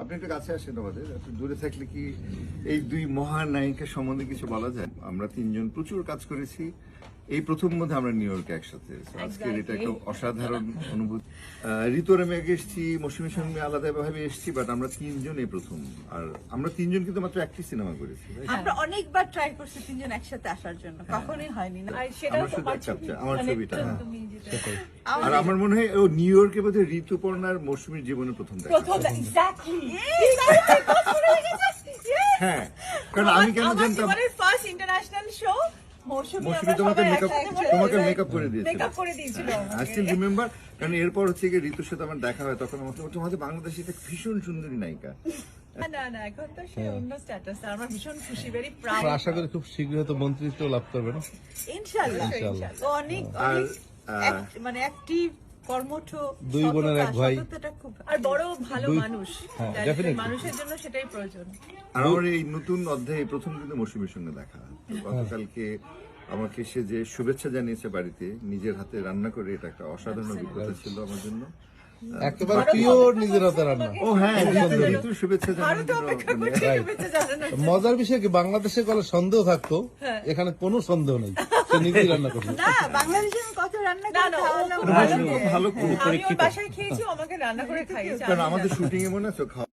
আপনি একটু কাছে আসেন আমাদের। দূরে থাকলে কি এই দুই মহানায়িকা সম্বন্ধে কিছু বলা যায়? আমরা তিনজন প্রচুর কাজ করেছি। এই প্রথম মধ্যে আমরা নিউ ইয়র্কে একসাথে আজকের এটা একটা অসাধারণ অনুভূতি। ঋতুর আমি আগে এসেছি মৌসুমীর সঙ্গে আলাদাভাবে এসেছি বাট আমরা তিনজন এই প্রথম। আর আমরা তিনজন কিন্তু মাত্র একটি সিনেমা করেছি আমরা অনেকবার ট্রাই করছি তিনজন একসাথে আসার জন্য কখনোই হয়নি না। আমার শুধু তোমার এক ছবি কাপটা, আমার মানে ছবিটা, হ্যাঁ। আর আমার মনে হয় ও নিউ ইয়র্কে বোধহয় ঋতুপর্ণার মৌসুমীর জীবনে প্রথম দেখা। প্রথম এক্স্যাক্টলি হ্যাঁ কারণ আমি কেন জানতাম ইন্টারন্যাশনাল শো মৌসুমী তোমাকে মেকআপ তোমাকে মেকআপ করে দিয়েছিল। মেকআপ করে দিয়েছিল। আই স্টিল রিমেম্বার কারণ এরপর হচ্ছে গিয়ে ঋতুর সাথে আমার দেখা হয় তখন আমাকে তোমাদের বাংলাদেশে একটা ভীষণ সুন্দরী নায়িকা। না, না না এখন তো সে অন্য স্ট্যাটাস আমরা ভীষণ খুশি ভেরি প্রাউড আশা করি খুব শীঘ্রই তো মন্ত্রিত্ব লাভ করবেন ইনশাআল্লাহ ইনশাআল্লাহ। অনেক মানে অ্যাক্টিভ কর্মঠ দুই বোনের এক ভাই। খুব আর বড় ভালো মানুষ। হ্যাঁ. মানুষের জন্য সেটাই প্রয়োজন। আমার এই নতুন অধ্যায়ে প্রথম কিন্তু মৌসুমীর সঙ্গে দেখা। গতকালকে আমাকে সে যে শুভেচ্ছা জানিয়েছে বাড়িতে নিজের হাতে রান্না করে এটা একটা অসাধারণ অভিজ্ঞতা ছিল আমার জন্য। একেবারে পিওর নিজের হাতে রান্না। ও হ্যাঁ ঋতুর শুভেচ্ছা মজার বিষয় কি বাংলাদেশে গেলে সন্দেহ থাকতো এখানে কোনো সন্দেহ নেই। নিজেই রান্না করবে। না বাংলাদেশে কত রান্না করে ভালো খেয়েছি আমাকে রান্না করে খাইয়েছে কারণ আমাদের শুটিং এ মনে আছে খাওয়া